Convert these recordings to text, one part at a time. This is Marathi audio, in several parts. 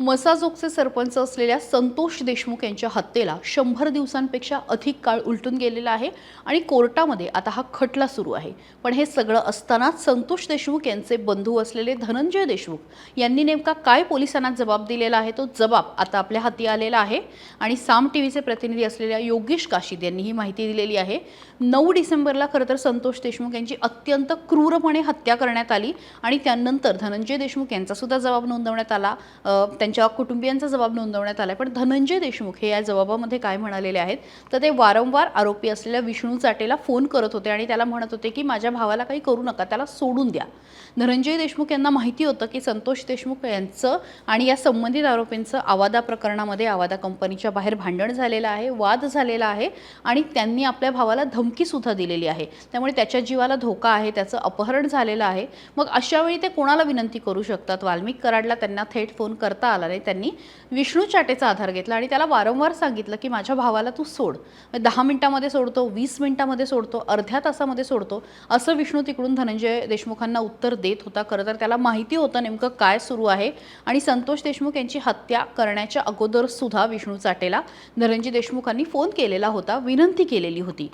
मसाजोगचे सरपंच असलेल्या संतोष देशमुख यांच्या हत्येला शंभर दिवसांपेक्षा अधिक काळ उलटून गेलेला आहे आणि कोर्टामध्ये आता हा खटला सुरू आहे. पण हे सगळं असतानाच संतोष देशमुख यांचे बंधू असलेले धनंजय देशमुख यांनी नेमका काय पोलिसांना जबाब दिलेला आहे? तो जबाब आता आपल्या हाती आलेला आहे. आणि साम टी व्हीचे प्रतिनिधी असलेल्या योगेश काशीद यांनी ही माहिती दिलेली आहे. नऊ डिसेंबरला खरं तर संतोष देशमुख यांची अत्यंत क्रूरपणे हत्या करण्यात आली आणि त्यानंतर धनंजय देशमुख यांचा सुद्धा जबाब नोंदवण्यात आला. अ, त्यांच्या कुटुंबियांचा जबाब नोंदवण्यात आला पण धनंजय देशमुख हे या जबाबामध्ये काय म्हणालेले आहेत? तर ते वारंवार आरोपी असलेल्या विष्णू चाटेला फोन करत होते आणि त्याला म्हणत होते की माझ्या भावाला काही करू नका त्याला सोडून द्या. धनंजय देशमुख यांना माहिती होतं की संतोष देशमुख यांचं आणि या संबंधित आरोपींचं आवादा प्रकरणामध्ये आवादा कंपनीच्या बाहेर भांडण झालेलं आहे वाद झालेला आहे आणि त्यांनी आपल्या भावाला धमकीसुद्धा दिलेली आहे. त्यामुळे त्याच्या जीवाला धोका आहे त्याचं अपहरण झालेलं आहे. मग अशावेळी ते कोणाला विनंती करू शकतात? वाल्मिक कराडला त्यांना थेट फोन करता आला नाही. त्यांनी विष्णू चाटेचा आधार घेतला आणि त्याला वारंवार सांगितलं की माझ्या भावाला तू सोड. दहा मिनिटामध्ये सोडतो वीस मिनिटामध्ये सोडतो अर्ध्या तासामध्ये सोडतो असं विष्णू तिकडून धनंजय देशमुखांना उत्तर देत होता. खरं तर त्याला माहिती होतं नेमकं काय सुरू आहे. आणि संतोष देशमुख यांची हत्या करण्याच्या अगोदर सुद्धा विष्णू चाटेला धनंजय देशमुखांनी फोन केलेला होता विनंती केलेली होती.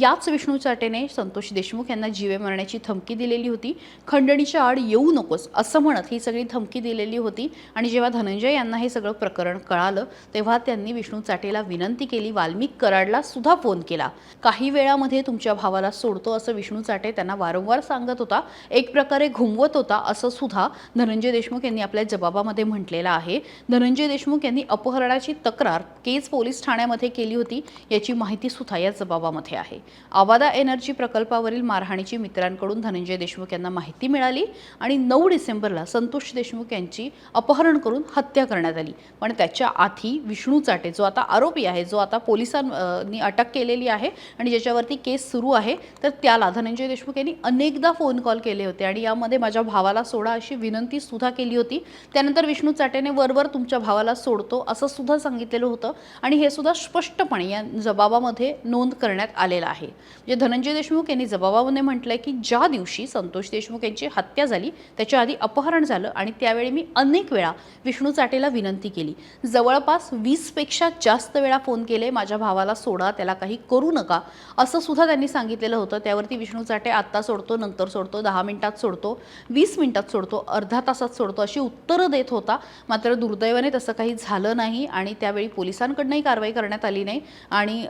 याच विष्णू चाटेने संतोष देशमुख यांना जीवे मारण्याची धमकी दिलेली होती. खंडणीच्या आड येऊ नकोस असं म्हणत ही सगळी धमकी दिलेली होती. आणि जेव्हा धनंजय यांना हे सगळं प्रकरण कळालं तेव्हा त्यांनी विष्णू चाटेला विनंती केली वाल्मिक कराडला सुद्धा फोन केला. काही वेळामध्ये तुमच्या भावाला सोडतो असं विष्णू चाटे त्यांना वारंवार सांगत होता एक प्रकारे घुमवत होता असं सुद्धा धनंजय देशमुख यांनी आपल्या जबाबामध्ये म्हटलेलं आहे. धनंजय देशमुख यांनी अपहरणाची तक्रार केज पोलीस ठाण्यामध्ये केली होती याची माहिती सुद्धा या जबाबामध्ये आहे. आवादा एनर्जी प्रकल्पावरील मारहाणीची मित्रांकडून धनंजय देशमुख यांना माहिती मिळाली आणि नऊ डिसेंबरला संतोष देशमुख यांची अपहरण करून हत्या करण्यात आली. पण त्याच्या आधी विष्णू चाटे जो आता आरोपी आहे जो आता पोलिसांनी अटक केलेली आहे आणि ज्याच्यावरती केस सुरू आहे तर त्याला धनंजय देशमुख यांनी अनेकदा फोन कॉल केले होते आणि यामध्ये माझ्या भावाला सोडा अशी विनंती सुद्धा केली होती. त्यानंतर विष्णू चाटेने वरवर तुमच्या भावाला सोडतो असं सुद्धा सांगितलेलं होतं आणि हे सुद्धा स्पष्टपणे या जबाबामध्ये नोंद करण्यात आलेलं आहे. म्हणजे धनंजय देशमुख यांनी जबाबामध्ये म्हटलंय की ज्या दिवशी संतोष देशमुख यांची हत्या झाली त्याच्या आधी अपहरण झालं आणि त्यावेळी मी अनेक वेळा विष्णू चाटेला विनंती केली. जवळपास वीसपेक्षा जास्त वेळा फोन केले माझ्या भावाला सोडा त्याला काही करू नका असं सुद्धा त्यांनी सांगितलेलं होतं. त्यावरती विष्णू चाटे आत्ता सोडतो नंतर सोडतो दहा मिनिटात सोडतो वीस मिनिटात सोडतो अर्धा तासात सोडतो अशी उत्तरं देत होता. मात्र दुर्दैवाने तसं काही झालं नाही आणि त्यावेळी पोलिसांकडनंही कारवाई करण्यात आली नाही आणि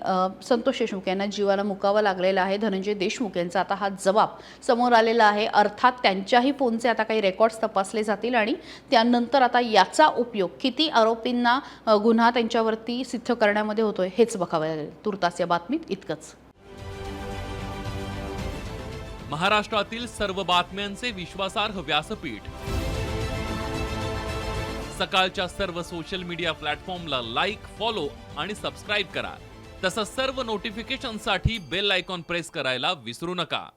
संतोष देशमुख यांना जीवाला मुकावं लागलेलं आहे. धनंजय देशमुख यांचा आता हा जबाब समोर आलेला आहे. अर्थात त्यांच्याही फोनचे आता काही रेकॉर्ड्स तपासले जातील आणि त्यानंतर आता याचा उपयोग किती आरोपींना गुन्हा त्यांच्यावरती सिद्ध करण्यामध्ये होतोय हेच बघावं लागेल. तुर्तास या बातमीत इतकंच. महाराष्ट्रातील सर्व बातम्यांचे विश्वासार्ह व्यासपीठ. सकाळच्या सर्व सोशल मीडिया प्लॅटफॉर्मला लाईक फॉलो आणि सबस्क्राईब करा. तसंच सर्व नोटिफिकेशनसाठी बेल आयकॉन प्रेस करायला विसरू नका.